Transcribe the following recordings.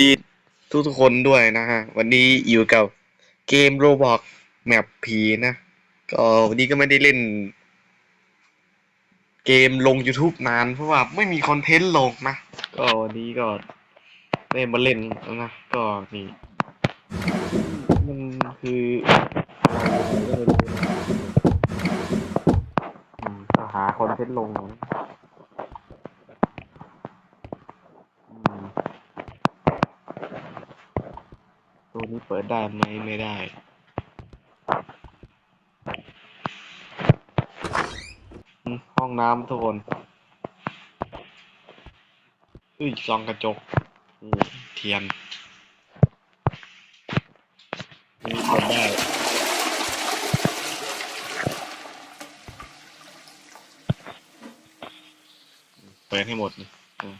ดีทุกทุกคนด้วยนะฮะ วันนี้อยู่กับเกมโรบอกแมปผีนะ ก็วันนี้ก็ไม่ได้เล่น เกมลง YouTube นาน เพราะว่าไม่มีคอนเทนต์ลงนะ ก็วันนี้ก็ได้มาเล่นนะ ก็นี่มันคืออะไรก็หาคอนเทนต์ลงน่อยอืม ตัว นี้เปิดได้ไหมไม่ได้ ห้องน้ำทุกคนอุ้ยซองกระจกเทียนนี่เปิดได้เปิดให้หมดนี่อืม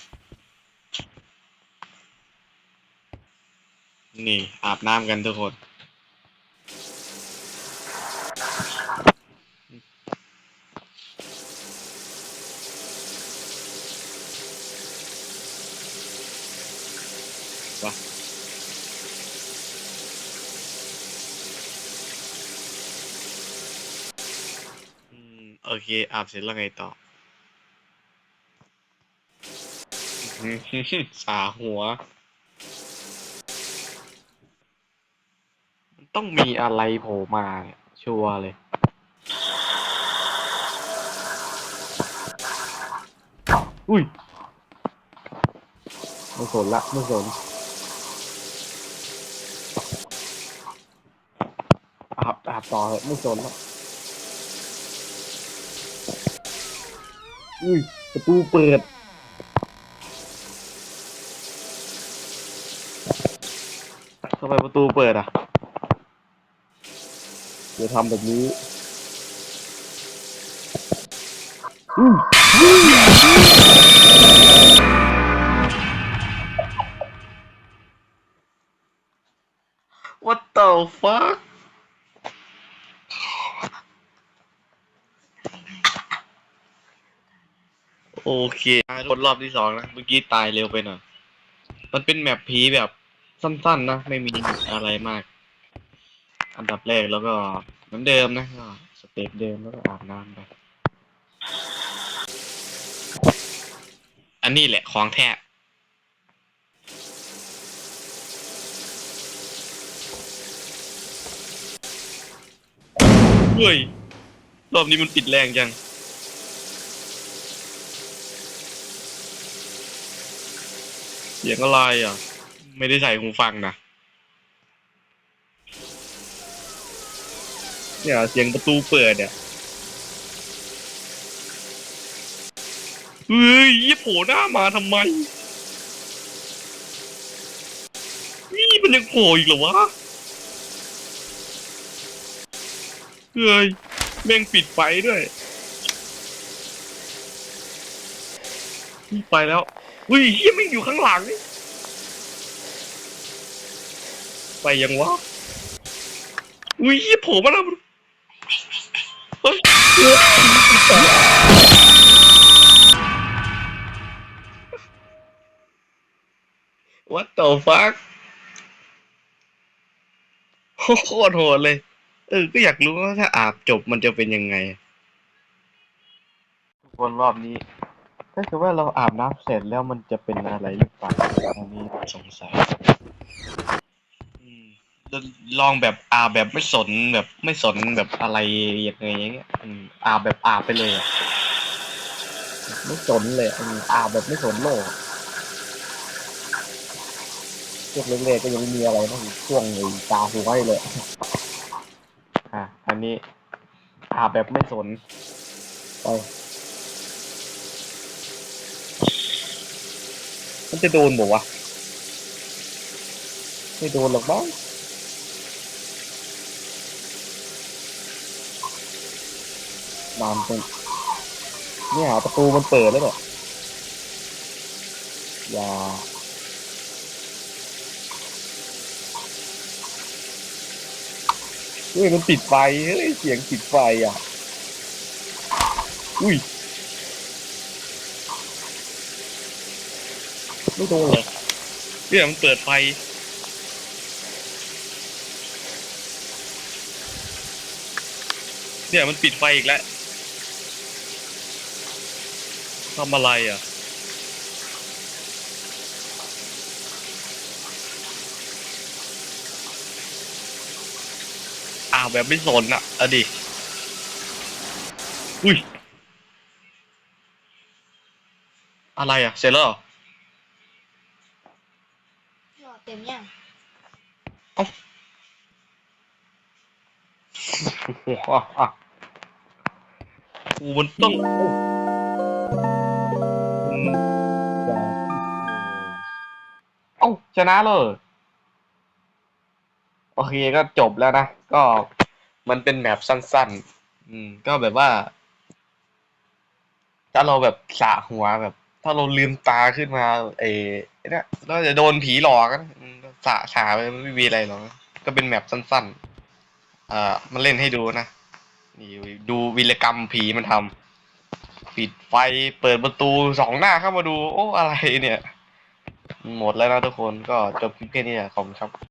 นี่อาบน้ำกันทุกคน วะอืมโอเค อาบเสร็จแล้วไงต่ออื้อหือสาหัว มัน ต้องมีอะไรโผล่มาเนี่ยชัวร์เลย อุ้ยไม่สนละไม่สนอาบอาบต่อเถอะไม่สนละอุ้ยประตูเปิด ทำไมประตูเปิดอะ เดี๋ยวทำแบบนี้อุ้ย What the fuck โอเคทดรอบที่สองนะ เมื่อกี้ตายเร็วไปหน่อย มันเป็นแมปผีแบบสั้นๆนะ ไม่มีอะไรมาก อันดับแรกแล้วก็เหมือนเดิมนะก็สเต็ปเดิมแล้วก็อาบน้ำไปอันนี้แหละของแท้เฮ้ยรอบนี้มันปิดแรงจังเสียงอะไรอะ ไม่ได้ใส่หูฟังนะ เนี่ยเสียงประตูเปิดเนี่ยเฮ้ยยี่โผล่หน้ามาทำไม นี่มันยังโผล่อีกเหรอวะ เฮ้ย แม่งปิดไฟด้วยนี่ไปแล้วเฮ้ยเฮียแม่งอยู่ข้างหลังนี่ไปยังวะอุ้ยเฮียโผล่มาแล้ว วัดต่อฟักโคตรโหดเลย เออ ก็อยากรู้ว่าถ้าอาบจบมันจะเป็นยังไงทุกคนรอบนี้ ถ้าเกิดว่าเราอาบน้ำเสร็จแล้วมันจะเป็นอะไรหรือเปล่าอันนี้สงสัย ลองแบบอาบแบบไม่สนแบบไม่สนแบบอะไรยังไงอย่างเงี้ยอาบแบบอาบไปเลยอะไม่สนเลยอาบแบบไม่สนโลกพวกเล็กๆก็ยังมีอะไรนะช่วงไอ้ตาหัวอยู่เลย อะ อันนี้อาบแบบไม่สนไปมันจะโดนบอกวะไม่โดนหรอกบ้าง นานเป็นเนี่ยประตูมันเปิดแล้วเนี่ยอย่าเฮ้ยมันปิดไฟเฮ้ยเสียงปิดไฟอะ อุ้ยไม่โดนเลยเนี่ยมันเปิดไฟเนี่ยมันปิดไฟอีกแล้ว ทำอะไรอะ อ้าวแบบไม่สนอะอะดิ อุ้ย อะไรอะ เสร็จแล้วเหรอหลอดเต็มยังกูมันต้องอืม เอ้าชนะเลยโอเคก็จบแล้วนะ ก็มันเป็นแมปสั้น ๆ อืม ก็แบบว่า ถ้าเราแบบสะหัวแบบ ถ้าเราลืมตาขึ้นมา เอเนี่ยเราจะโดนผีหลอกกันสะสาไปไม่มีอะไรหรอกก็เป็นแมปสั้น ๆ อ่ามันเล่นให้ดูนะนี่ดูวิรกรรมผีมันทำ ปิดไฟเปิดประตูสองหน้าเข้ามาดู โอ้ อะไรเนี่ย หมดแล้วนะทุกคนก็จบคลิปแค่นี้แหละขอบคุณครับ